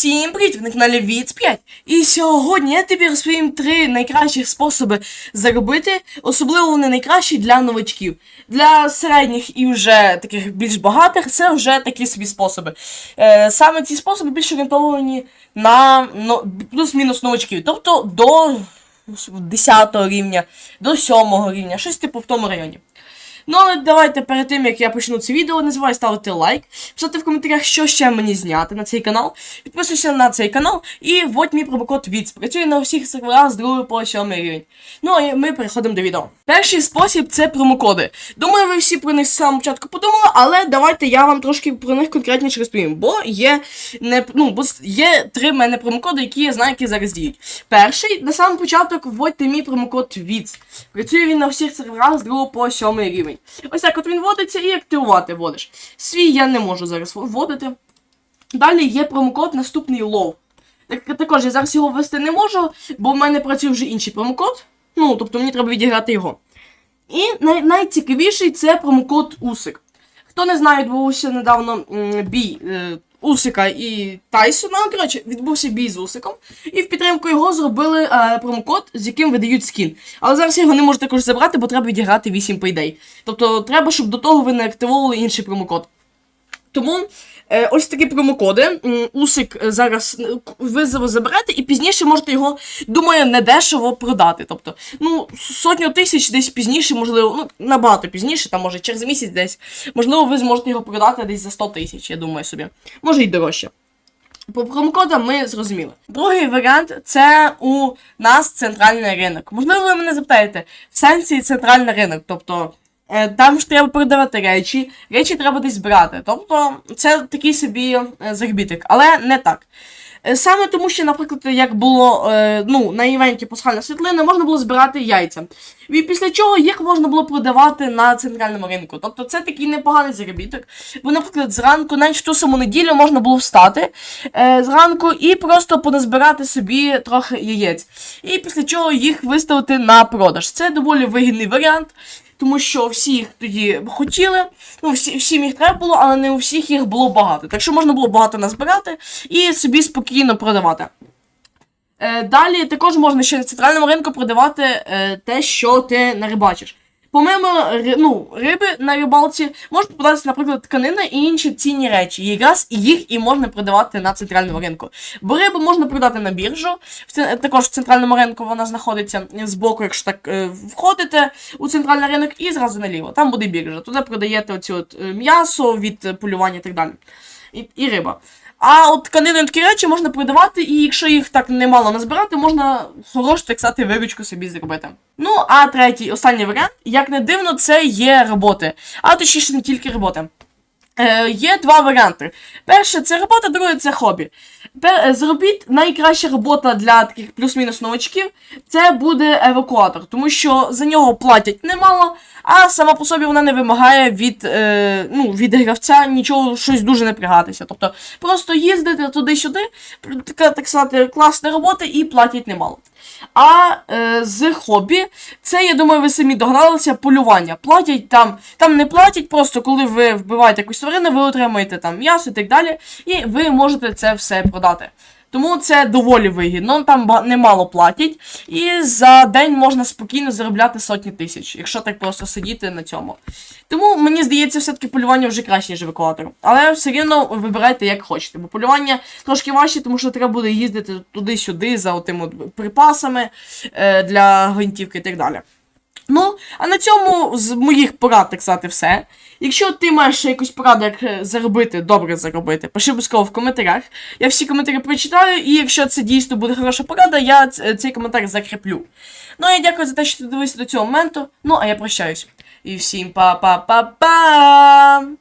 Всім привіт, ви на каналі Віц 5. І сьогодні я тобі розповім три найкращих способи заробити, особливо вони найкращі для новачків. Для середніх і вже таких більш багатих це вже такі собі способи. Е, саме ці способи більш орієнтовані на ну, плюс-мінус новачків, тобто до 10 рівня, до 7 рівня, щось типу в тому районі. Ну, але давайте перед тим, як я почну це відео, не забувай ставити лайк, писати в коментарях, що ще мені зняти на цей канал. Підписуйся на цей канал і вводь мій промокод ВІЦ. Працює на всіх серверах з 2 по 7 рівень. Ну, а ми переходимо до відео. Перший спосіб це промокоди. Думаю, ви всі про них з самого початку подумали, але давайте я вам трошки про них конкретніше розповім. Бо є не ну, бо є три в мене промокоди, які я знаю, які зараз діють. Перший, на самому початок, вводьте мій промокод ВІЦ. Працює він на всіх серверах з 2 по 7 рівень. Ось так от він вводиться і активувати вводиш. Свій я не можу зараз вводити. Далі є промокод наступний лов. Так, також я зараз його ввести не можу, бо в мене працює вже інший промокод. Ну, тобто мені треба відіграти його. І най найцікавіший це промокод Усик. Хто не знає, відбувся недавно бій е, Усика і Тайсона. Коротше, відбувся бій з Усиком. І в підтримку його зробили е, промокод, з яким видають скін. Але зараз його не можете також забрати, бо треба відіграти 8 пейдей. Тобто треба, щоб до того ви не активували інший промокод. Тому е, ось такі промокоди. Усик е, зараз е, ви за- заберете і пізніше можете його, думаю, недешево продати. Тобто, ну, сотню тисяч десь пізніше, можливо, ну, набагато пізніше, там може через місяць десь. Можливо, ви зможете його продати десь за 100 тисяч, я думаю собі. Може й дорожче. По промокодам ми зрозуміли. Другий варіант це у нас центральний ринок. Можливо, ви мене запитаєте, в сенсі центральний ринок, тобто. Е, Там ж треба продавати речі, речі треба десь брати. Тобто це такий собі е, заробіток, але не так. Е, Саме тому, що, наприклад, як було ну, на івенті Пасхальна світлина, можна було збирати яйця. І після чого їх можна було продавати на центральному ринку. Тобто це такий непоганий заробіток. Бо, наприклад, зранку, навіть ту саму неділю можна було встати зранку і просто поназбирати собі трохи яєць. І після чого їх виставити на продаж. Це доволі вигідний варіант. Тому що всі їх тоді хотіли, ну всі, всім їх треба було, але не у всіх їх було багато. Так що можна було багато назбирати і собі спокійно продавати. Е, далі також можна ще на центральному ринку продавати е, те, що ти нарибачиш. Помимо ну, риби на рибалці, можуть продатися, наприклад, тканина і інші цінні речі. Якраз їх і можна продавати на центральному ринку. Бо рибу можна продати на біржу. В також в центральному ринку вона знаходиться збоку, якщо так е, входите у центральний ринок, і зразу наліво. Там буде біржа. Туди продаєте оці от е, м'ясо від полювання і так далі. І, і риба. А от тканини такі речі можна продавати, і якщо їх так немало назбирати, можна хорошу, так сказати, собі зробити. Ну, а третій, останній варіант, як не дивно, це є роботи. А точніше не тільки роботи. Е, є два варіанти. Перше це робота, друге це хобі. Пер, е, зробіть найкраща робота для таких плюс-мінус новачків. Це буде евакуатор, тому що за нього платять немало, а сама по собі вона не вимагає від, е, ну, від гравця нічого щось дуже напрягатися. Тобто просто їздити туди-сюди, така так сказати, класна робота і платять немало. А е, з хобі, це, я думаю, ви самі догналися, полювання. Платять там, там не платять, просто коли ви вбиваєте якусь тварину, ви отримаєте там м'ясо і так далі, і ви можете це все продати. Тому це доволі вигідно, там немало платять, і за день можна спокійно заробляти сотні тисяч, якщо так просто сидіти на цьому. Тому мені здається, все-таки полювання вже краще, ніж евакуатор. Але все рівно вибирайте як хочете, бо полювання трошки важче, тому що треба буде їздити туди-сюди за отим от припасами е, для гвинтівки і так далі. Ну, а на цьому з моїх порад, так сказати, все. Якщо ти маєш ще якусь пораду, як е, заробити, добре заробити, пиши обов'язково в коментарях. Я всі коментарі прочитаю, і якщо це дійсно буде хороша порада, я цей коментар закріплю. Ну, я дякую за те, що ти дивився до цього моменту. Ну, а я прощаюсь. І всім па-па-па-па!